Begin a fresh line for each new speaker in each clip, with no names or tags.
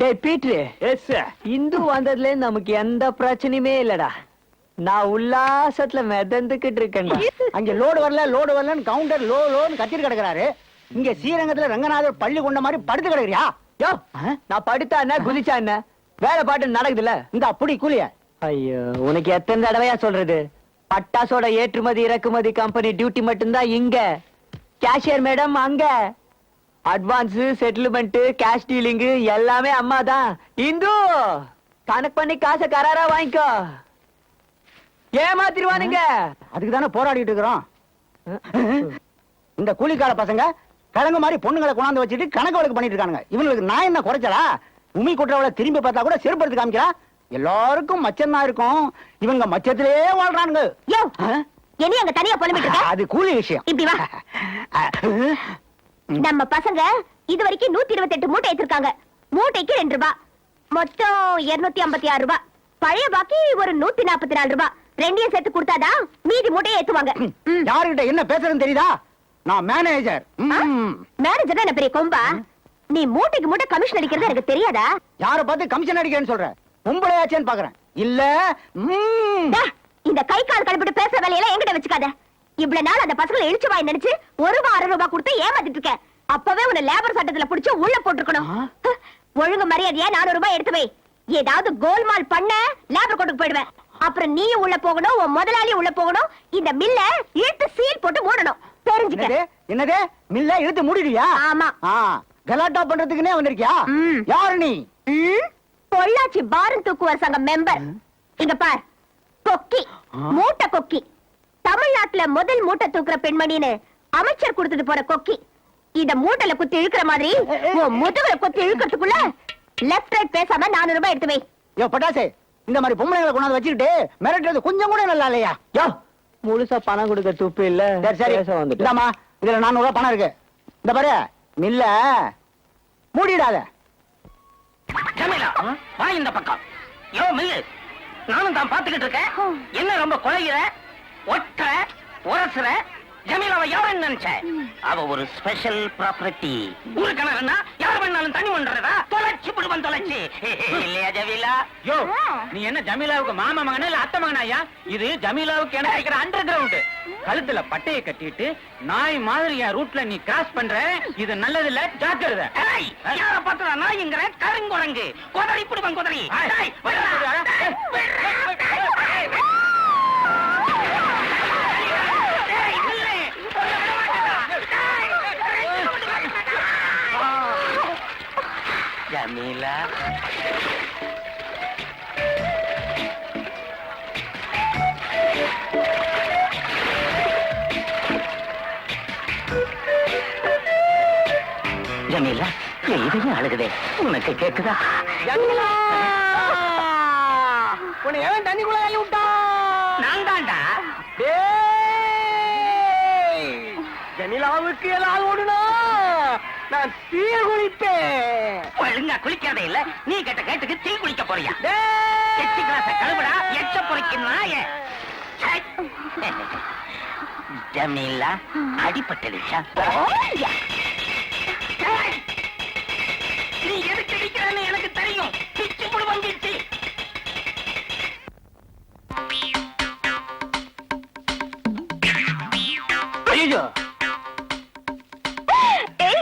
டேய் பீட்ரு.
எஸ்
இந்து வந்ததுல நமக்கு எந்த பிரச்சனையுமே இல்லடா. நான் உல்லாசத்துல மிதந்துகிட்டு இருக்கேன்டா.
அங்க லோடு வரல லோடு வரலன்னு கவுண்டர் லோ லோன்னு கத்திட்டு கிடக்குறாரு. இங்க ஸ்ரீரங்கத்துல ரங்கநாதர் பள்ளி கொண்ட மாதிரி படுத்து கிடக்குறியா?
யோ நான் படுத்தா என்ன குதிச்சா என்ன? வேலை பாட்டு நடக்குதுல்ல?
இந்த அப்படி கூலிய.
ஐயோ உனக்கு எத்தனை தடவையா சொல்றது? பட்டாசோட ஏற்றுமதி இறக்குமதி கம்பெனி டியூட்டி மட்டும்தான் இங்க. கேஷியர் மேடம் அங்க. அட்வான்ஸ் செட்டில்மெண்ட் கேஷ் டீலிங் எல்லாமே அம்மா தான் இந்து கணக்கு பண்ணி காசை கராரா வாங்கிக்கோ. ஏமாத்திருவானுங்க
அதுக்கு தானே போராடிட்டு இருக்கிறோம். இந்த கூலிக்கால பசங்க கிழங்கு மாதிரி பொண்ணுங்களை கொண்டாந்து வச்சுட்டு கணக்கு வழக்கு பண்ணிட்டு இருக்கானுங்க. இவங்களுக்கு நான் என்ன குறைச்சலா? உமி குற்றவளை திரும்பி பார்த்தா கூட செருப்படுத்து காமிக்கிறா? எல்லாருக்கும் மச்சம் தான் இருக்கும். இவங்க மச்சத்திலேயே வாழ்றானுங்க?
என்ன அங்க தனியா இருக்க?
அது கூலி விஷயம்.
இப்படி வா. நம்ம பசங்க இது வரைக்கும் நூத்தி இருபத்தி எட்டு மூட்டை எடுத்திருக்காங்க மூட்டைக்கு ரெண்டு ரூபாய் மொத்தம் இருநூத்தி ஐம்பத்தி ஆறு ரூபாய் பழைய பாக்கி ஒரு நூத்தி நாற்பத்தி நாலு ரூபாய் ரெண்டையும் சேர்த்து கொடுத்தாதான் மீதி மூட்டையை ஏத்துவாங்க.
யாருகிட்ட என்ன பேசுறேன்னு தெரியுதா? நான் மேனேஜர்?
மேனேஜர் என்ன பெரிய கொம்பா? நீ மூட்டைக்கு மூட்டை கமிஷன் அடிக்கிறது எனக்கு தெரியாதா?
யார பார்த்து கமிஷன் அடிக்கிறேன்னு சொல்ற? பொம்பளையாச்சேன்னு பாக்குறேன். இல்ல
இந்த கை கால் கழுப்பிட்டு பேசுற வேலையெல்லாம் என்கிட்ட வச்சுக்காத. இவ்வளவு நாள் அந்த பசங்களை இழிச்சு வாய் நினைச்சு ஒரு ரூபாய் அரை ரூபாய் கொடுத்து ஏமாத்திட்டு இருக்க. அப்பவே உன்னை லேபர் சட்டத்துல புடிச்சு உள்ள போட்டுருக்கணும்? ஒழுங்கு மரியாதையா நானூறு ரூபாய் எடுத்து வை. ஏதாவது கோல்மால் பண்ண லேபர் கோட்டுக்கு போயிடுவேன். அப்புறம் நீயும் உள்ள போகணும் உன் முதலாளி உள்ள போகணும். இந்த மில்ல இழுத்து சீல் போட்டு மூடணும். தெரிஞ்சுக்க.
என்னது? மில்ல இழுத்து மூடிடுவியா
ஆமா.
கலாட்டா பண்றதுக்குன்னே வந்திருக்கியா. யாரு நீ?
பொள்ளாச்சி பாரன் தூக்குவர் சங்க மெம்பர் இங்க பார். கொக்கி. மூட்டை கொக்கி. தமிழ்நாட்டுல முதல் மூட்டை தூக்குற பெண்மணின்னு அமைச்சர் கொடுத்துட்டு போற கொக்கி. இத மூட்டைல குத்தி இழுக்கிற மாதிரி முதுகுல குத்தி இழுக்கிறதுக்குள்ள லெஃப்ட் ரைட் பேசாம நானூறு ரூபாய் எடுத்து வை.
யோ பட்டாசே இந்த மாதிரி பொம்பளைங்களை கொண்டாந்து வச்சுக்கிட்டு மிரட்டுறது கொஞ்சம் கூட நல்லா இல்லையா?
யோ. முழுசா பணம் கொடுக்க துப்பு இல்ல.
சரி இந்தாம்மா இதுல நானூறு ரூபாய் பணம் இருக்கு. இந்த பாரு மில்ல. மூடிடாத.
வா இந்த பக்கம். யோ மில்லு நானும் தான் பாத்துக்கிட்டு இருக்கேன். என்ன ரொம்ப குலைகிற ஒட்டுற உரசுற ஜமீலாவை யாருன்னு நினைச்ச? அவ ஒரு ஸ்பெஷல் ப்ராப்பர்ட்டி ஊரு கிணறுனா யார் வேணாலும் தண்ணி ஒன்றதா தொலைச்சு விடுவன் தொலைச்சு. இல்லையா ஜமீலா?
யோ நீ என்ன ஜமீலாவுக்கு மாமா மகனா இல்ல அத்தை மகனாயா இது ஜமீலாவுக்கு எனக்கு இருக்கிற அண்டர் கிரவுண்ட் கழுத்துல பட்டைய கட்டிட்டு நாய் மாதிரி என் ரூட்ல நீ கிராஸ் பண்ற இது நல்லது இல்ல ஜாக்கிரதை.
ஏய், யார பார்த்தா நாய்ங்கிற? கருங்குரங்கு. குதறி பிடிவன் குதறி டேய், விடுடா. டேய், விடுடா. டேய், நில்லு. ஜமீலா ஜமீலா என் இதயம் அழுகுதே. உனக்கு கேக்குதா?
உன்னை எவன் தண்ணிக்குள்ள தள்ளி விட்டா?
நான் தான்டா.
ஜமீலாவுக்கு ஏதாவது ஓடுனா நான் தீ குளிப்பேன்.
ஒழுங்கா குளிக்கிறதே இல்ல. நீ கேட்ட கேட்டுக்கு தீ குளிக்க போறியா? எச்சி கிளாஸ கழுவுடா. எச்ச பொறிக்கும் நாய. ஜமீலா அடிபட்டுடுச்சா நீ எதுக்கு அடிக்கிறன்னு எனக்கு தெரியும். பிச்சு புடு வந்துச்சு
ஐயோ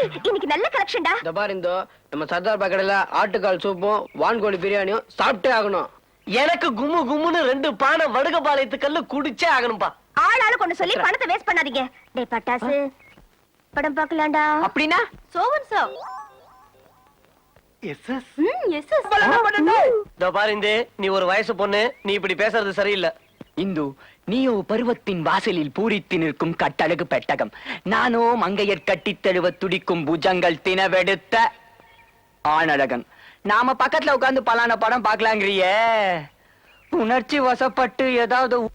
இன்னைக்கு நல்ல கலெக்ஷன்டா
இந்த பாரு இந்தோ நம்ம சர்தார் பக்கத்துல ஆட்டுக்கால் சூப்பும் வான்கோழி பிரியாணியும் சாப்பிட்டே ஆகணும்.
எனக்கு கும்மு கும்முன்னு ரெண்டு பானை வடுக பாளையத்துக்கல்ல குடிச்சே ஆகணும்பா.
ஆள் ஆளு கொண்டு சொல்லி பணத்தை வேஸ்ட் பண்ணாதீங்க. டேய் பட்டாசு. படம் பார்க்கலாம்டா.
அப்படின்னா?
சோவன் சோ. ம் எஸ் எஸ்.
இதோ பாரு இந்து நீ ஒரு வயசு பொண்ணு நீ இப்படி பேசுறது சரியில்லை. இந்து நீயோ பருவத்தின் வாசலில் பூரித்து நிற்கும் கட்டழகு பெட்டகம். நானோ மங்கையர் கட்டித் தழுவ துடிக்கும் புஜங்கள் தினவெடுத்த ஆணழகன். நாம பக்கத்துல உட்கார்ந்து பலான படம் பார்க்கலாங்கிறியே. உணர்ச்சி வசப்பட்டு ஏதாவது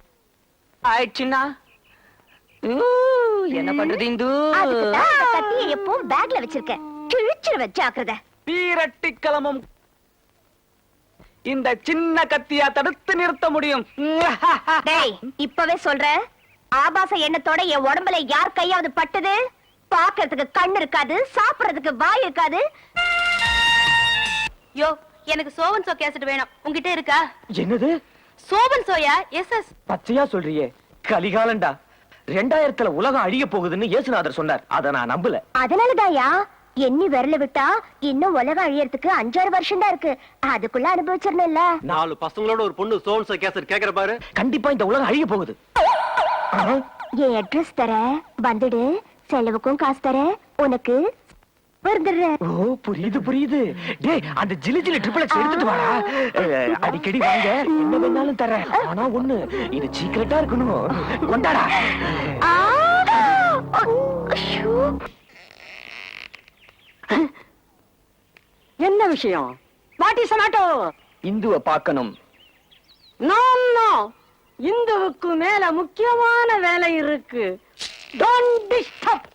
ஆயிடுச்சுன்னா? என்ன பண்றது இந்து?
எப்பவும் பேக்ல வச்சிருக்கேன். கிழிச்சிருவேன் ஜாக்கிரதை.
பீரட்டி கிளம்பும் இந்த சின்ன கத்தியா தடுத்து நிறுத்த முடியும்.
டேய் இப்பவே சொல்றேன் ஆபாச எண்ணத்தோட என் உடம்புல யார் கையாவது பட்டது? பாக்குறதுக்கு கண் இருக்காது சாப்பிடுறதுக்கு வாய் இருக்காது. யோ எனக்கு சோவன் சோ கேசட் வேணும். உங்ககிட்ட இருக்கா?
என்னது?
சோவன் சோயா? Yes yes.
பச்சையா சொல்றியே. கலிகாலண்டா ரெண்டாயிரத்துல உலகம் அழிய போகுதுன்னு இயேசுநாதர் சொன்னார். அத நான் நம்பல.
அதனாலதாயா? எண்ணி விரல விட்டா இன்னும் உலகம் அழியறதுக்கு அஞ்சாறு வருஷம் தான் இருக்கு. அதுக்குள்ள அனுபவிச்சிடணும்ல.
நாலு பசங்களோட ஒரு பொண்ணு சோன்ச கேசட் கேக்குற பாரு.
கண்டிப்பா இந்த உலகம் அழிய போகுது.
என் அட்ரஸ் தர வந்துடு. செலவுக்கும் காசு தர உனக்கு
ஓ புரியுது புரியுது. டேய் அந்த ஜிலி ஜிலி ட்ரிபிள் எடுத்துட்டு வாடா. அடிக்கடி வாங்க. என்ன வேணாலும் தரேன் ஆனா ஒண்ணு இது சீக்கிரட்டா இருக்கணும். கொண்டாடா
ஆ! ஐயோ!
என்ன விஷயம்? வாட் இஸ் மேட்டோ
இந்துவ பார்க்கணும்.
நோ நோ இந்துவுக்கு மேல முக்கியமான வேலை இருக்கு. டோன்ட் டிஸ்டர்ப்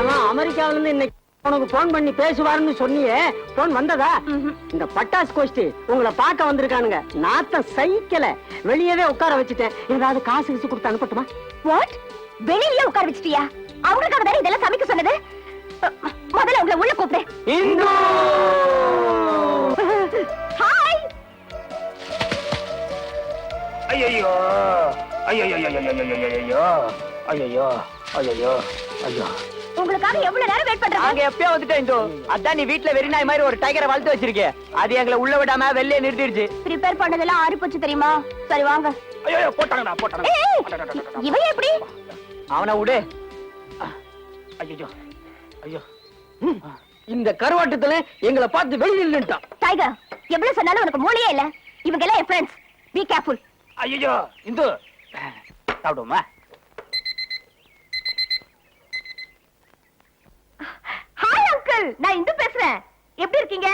ஏமா அமெரிக்காவில இருந்து இன்னைக்கு உனக்கு போன் பண்ணி பேசுவாருன்னு சொன்னியே. போன் வந்ததா? இந்த பட்டாசு கோஷ்டி உங்களை பார்க்க வந்திருக்கானுங்க. நாத்தம் சைக்கிள வெளியவே உட்கார வச்சுட்டேன். ஏதாவது காசு கிசு கொடுத்து அனுப்பட்டுமா?
வாட் வெளியில உட்கார வச்சிட்டியா? அவங்களுக்காக தானே இதெல்லாம் சமைக்க சொன்னது? முதல்ல உங்களை உள்ள கூப்பிடு.
இந்து!
ஹாய்
ஐயோ ஐயோ ஐயோ ஐயோ ஐயோ! ஐயோ
உங்களுக்காக எவ்வளவு நேரம் வெயிட் பண்றாங்க
எப்பயோ வந்துட்டோம் இந்து. அதான் நீ வீட்ல வெறி நாய் மாதிரி ஒரு டைகரை வளர்த்து வச்சிருக்கே அது எங்களை உள்ள விடாம வெளியே நிறுத்திடுச்சு.
ப்ரிப்பேர் பண்ணதெல்லாம் ஆறி போச்சு தெரியுமா? சரி வாங்க.
ஐயோ போட்டாங்கடா போட்டாங்க
ஏய், ஏய், இவன் எப்படி?
அவனை விடு. ஐயோ ஐயோ.
இந்த கருவாட்டத்துல எங்களை பார்த்து வெளியில் நின்னுட்டான்
டைகர் எவ்வளவு சொன்னாலும் உனக்கு மூளையே இல்ல. இவங்க எல்லாம் என் ஃப்ரெண்ட்ஸ் பி கேர்ஃபுல்
ஐயோ இந்து. சாப்பிடுமா
ஹாய் அங்கிள் நான் இந்து பேசுறேன். எப்படி இருக்கீங்க?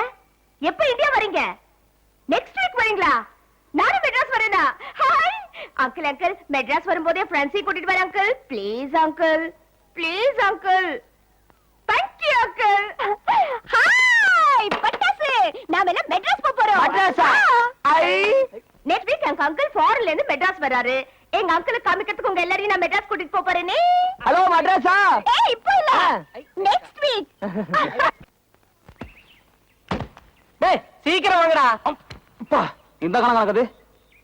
எப்ப இந்தியா வரீங்க? நெக்ஸ்ட் வீக் வரீங்களா? நானும் மெட்ராஸ் வரேனா? ஹாய் அங்கிள் அங்கிள் மெட்ராஸ் வரும்போதே ஃப்ரெண்ட்ஸையும் கூட்டிட்டு வரேன் uncle please uncle please uncle thank you uncle hi பட்டாசு நாம எல்லாம் மெட்ராஸ்? போக போறோம்
மெட்ராஸா? ஐ.
நெக்ஸ்ட் வீக் எங்க அங்கிள் ஃபாரின்ல இருந்து மெட்ராஸ் வராரு. எங்க அங்கிள் காமிக்கிறதுக்கு உங்க எல்லாரையும் நான் மெட்ராஸ் கூட்டிட்டு போறேனே.
ஹலோ மட்ராஸா?
ஏய் இப்போ இல்ல. நெக்ஸ்ட் வீக்
டேய் சீக்கிரம் வாங்கடா. அப்பா இந்த கணக்கு நடக்குது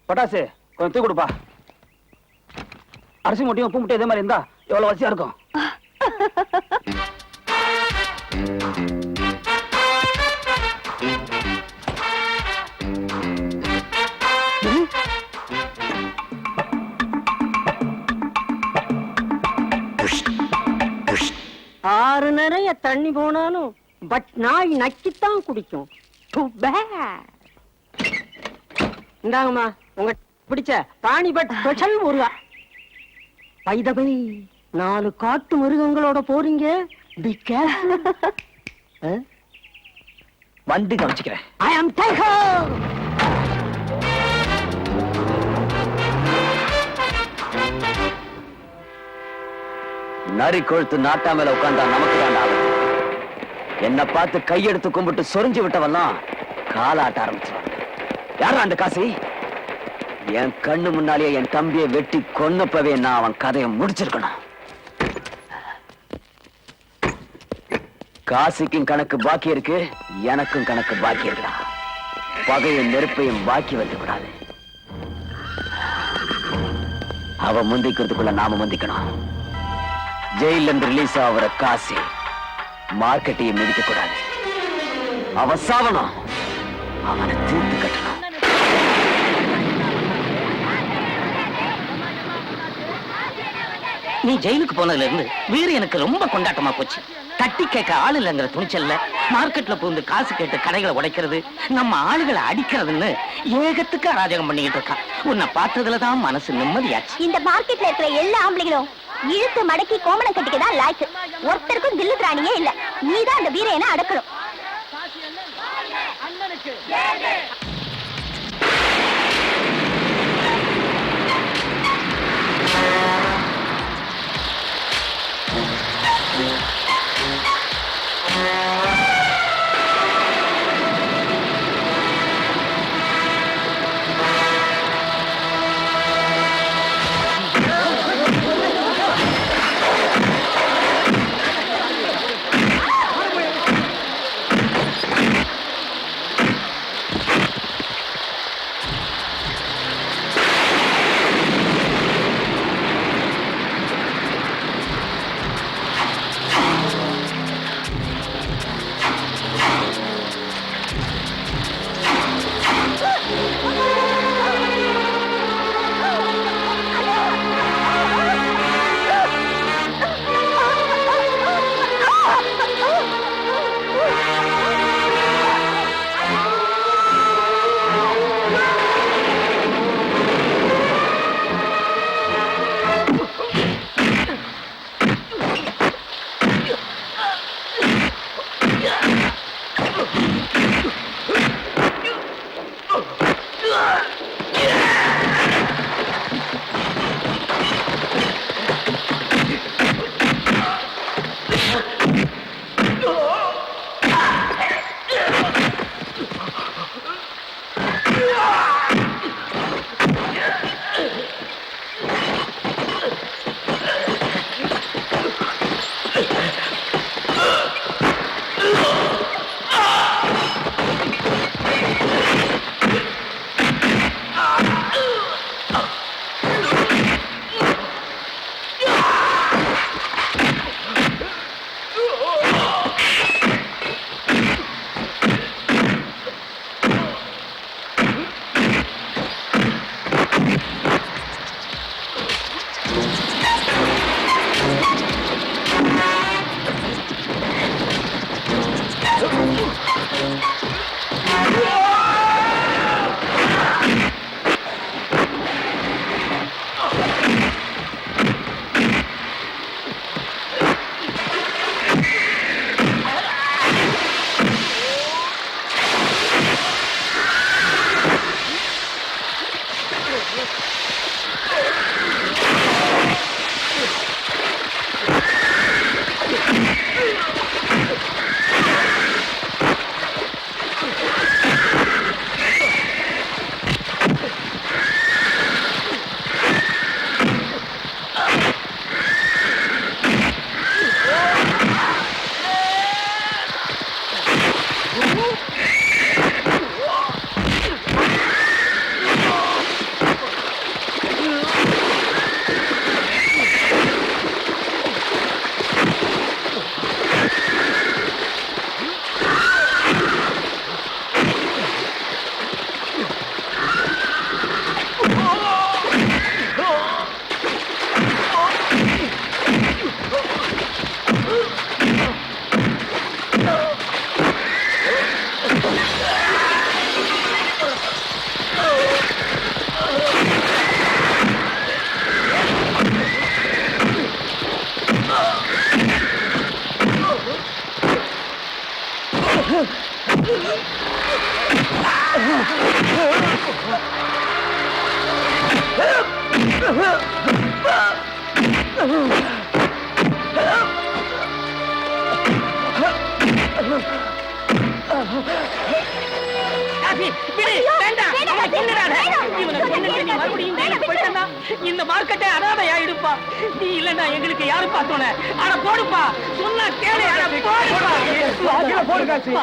பட்டாசு கொஞ்சம் தூக்கி கொடுப்பா. அரிசி முட்டையும் உப்பு முட்டை இதே மாதிரி இருந்தா எவ்வளவு வசதியா இருக்கும்?
நிறைய தண்ணி போனாலும் பட் நாய் நக்கித்தான் குடிக்கும். இந்தாங்கம்மா உங்க பிடிச்ச பாணிபட் ஸ்பெஷல் முருகா. பைதபை நாலு காட்டு மிருகங்களோட போறீங்க.
வந்து கவனிச்சுக்கிறேன்.
ஐ அம் டைகர்
நரி கொழுத்து நாட்டா மேல உட்கார்ந்தா நமக்கு தான் என்ன பார்த்து கையெடுத்து கும்பிட்டு சொரிஞ்சு விட்டவெல்லாம் காலாட்ட ஆரம்பிச்சிருவாங்க. யாரா அந்த காசி? என் கண்ணு முன்னாலேயே என் தம்பியை வெட்டி கொன்னப்பவே நான் அவன் கதையை முடிச்சிருக்கணும். காசிக்கும் கணக்கு பாக்கி இருக்கு எனக்கும் கணக்கு பாக்கி இருக்கா பகையும் நெருப்பையும் பாக்கி வைக்க கூடாது. அவ முந்திக்கிறதுக்குள்ள நாம முந்திக்கணும். ஜெயில இருந்து ரிலீஸ் ஆகுற காசு மார்க்கெட்டையும் மிதிக்க கூடாது அவ சாவணும் அவனை தீர்த்து கட்டணும்.
நீ ஜெயிலுக்கு போனதுல இருந்து வீரு எனக்கு ரொம்ப கொண்டாட்டமா போச்சு. தட்டி கேட்க ஆள் இல்லைங்கிற துணிச்சல்ல மார்க்கெட்ல புகுந்து காசு கேட்டு கடைகளை உடைக்கிறது நம்ம ஆளுகளை அடிக்கிறதுன்னு ஏகத்துக்கு அராஜகம் பண்ணிக்கிட்டு இருக்கான் உன்னை பார்த்ததுலதான் மனசு நிம்மதியாச்சு.
இந்த மார்க்கெட்ல இருக்கிற எல்லா ஆம்பளைகளும் இழுத்து மடக்கி கோமணம் கட்டிக்கதான் லாய்க்கு ஒருத்தருக்கும் தில்லு திராணியே இல்ல. நீதான் அந்த வீரையனை அடக்கணும்.
இந்த மார்க்கெட்டை அனாதையாயிடுப்பா. நீ இல்லன்னா எங்களுக்கு யாரு பார்த்தோன அட போடுப்பா. சொன்னா கேளு. போடுப்பா.
போடு காசி.